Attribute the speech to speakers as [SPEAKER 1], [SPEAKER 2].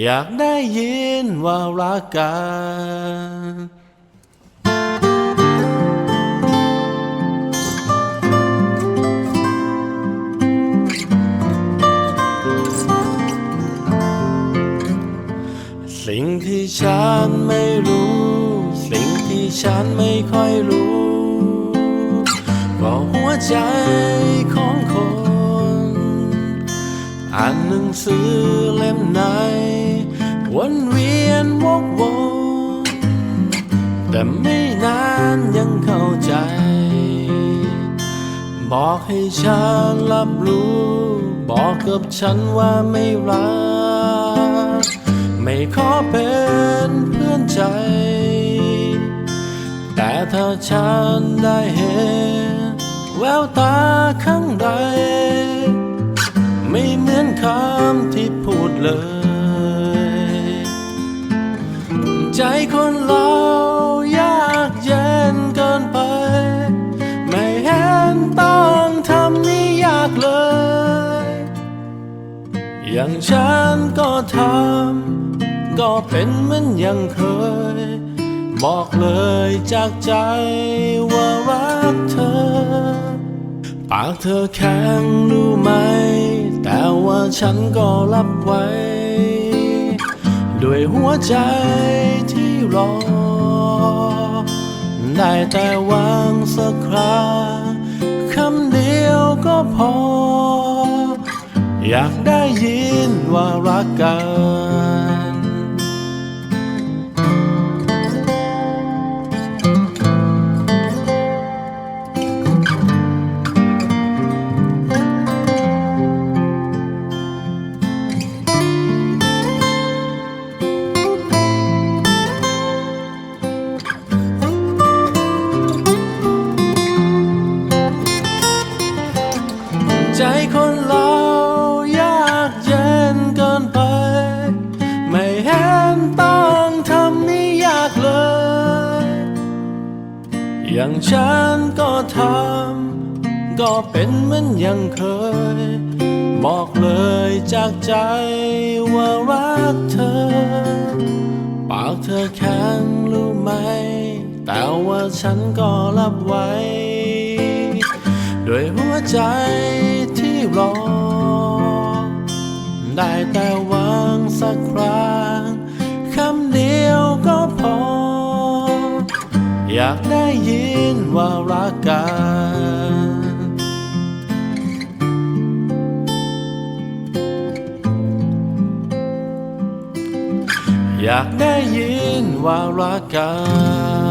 [SPEAKER 1] อยากได้ยินว่ารักกันสิ่งที่ฉันไม่รู้ สิ่งที่ฉันไม่ค่อยรู้ก็หัวใจของคน อ่านหนังสือเล่มไหน แต่ไม่นานยังเข้าใจ บอกให้ฉันรับรู้ บอกกับฉันว่าไม่รัก ไม่ขอเป็นเพื่อนใจ แต่ถ้าฉันได้เห็น แววตาข้างใด ไม่เหมือนคำที่พูดเลย ใจคนเรา อย่างฉันก็ทำก็เป็นเหมือนยังเคย บอกเลยจากใจว่ารักเธอ ปากเธอแข็งรู้ไหม แต่ว่าฉันก็รับไว้ ด้วยหัวใจที่รอ ได้แต่วังสักคราคำเดียวก็พอ อยากได้ยินว่ารักกันใจคนเรา อย่างฉันก็ทำก็เป็นเหมือนยังเคย บอกเลยจากใจว่ารักเธอ ปากเธอแข็งรู้ไหม แต่ว่าฉันก็รับไว้ ด้วยหัวใจที่รอ ได้แต่หวังสักครั้ง อยากได้ยินว่ารักกันอยากได้ยินว่ารักกัน